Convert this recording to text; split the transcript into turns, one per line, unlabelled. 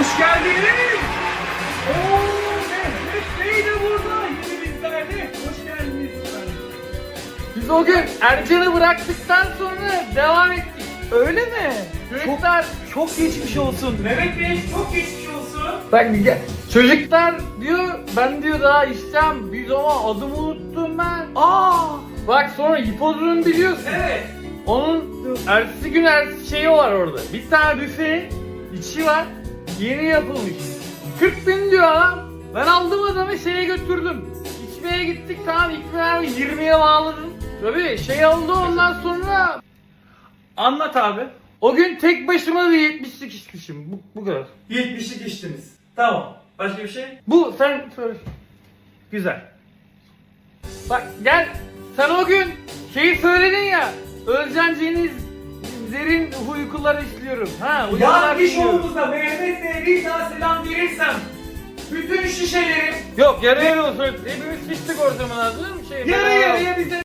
Hoş geldiniz. Oo, Mehmet Bey de burada. Yine bizlerle. Hoş geldiniz.
Biz o gün Ercan'ı bıraktıktan sonra devam ettik. Öyle mi? Çocuklar
Çok geçmiş olsun. Mehmet Bey çok geçmiş olsun.
bak gel. Çocuklar diyor ben diyor daha işlem biz ama adımı unuttum ben.
Aa,
Bak sonra hipodromu biliyorsun.
evet.
Onun ertesi gün ertesi şeyi var orada. Bir tane büfe içi var. Yeni yapılmış. 40 bin diyor adam. Ben aldım adamı şeye götürdüm. İçmeye gittik tamam İkbal abi 20'ye bağladım. Tabii şey oldu ondan sonra
Anlat abi.
o gün tek başıma bir 70'lik içmişim. Bu, bu kadar.
70'lik içtiniz. Tamam. Başka bir şey?
Bu sen söyle. Güzel. Bak gel sen o gün şeyi söyledin ya. Özcan Ceniz Zer'in uykuları işliyorum. Ha uykular
Yanlış
işliyorum.
olduğunuzda Mehmet Bey'e bir daha selam verirsem bütün şişelerim
Yok yarı yarı olsun. Hepimiz şiştik ortamına hazır mı? Şey,
yarı yarıya bize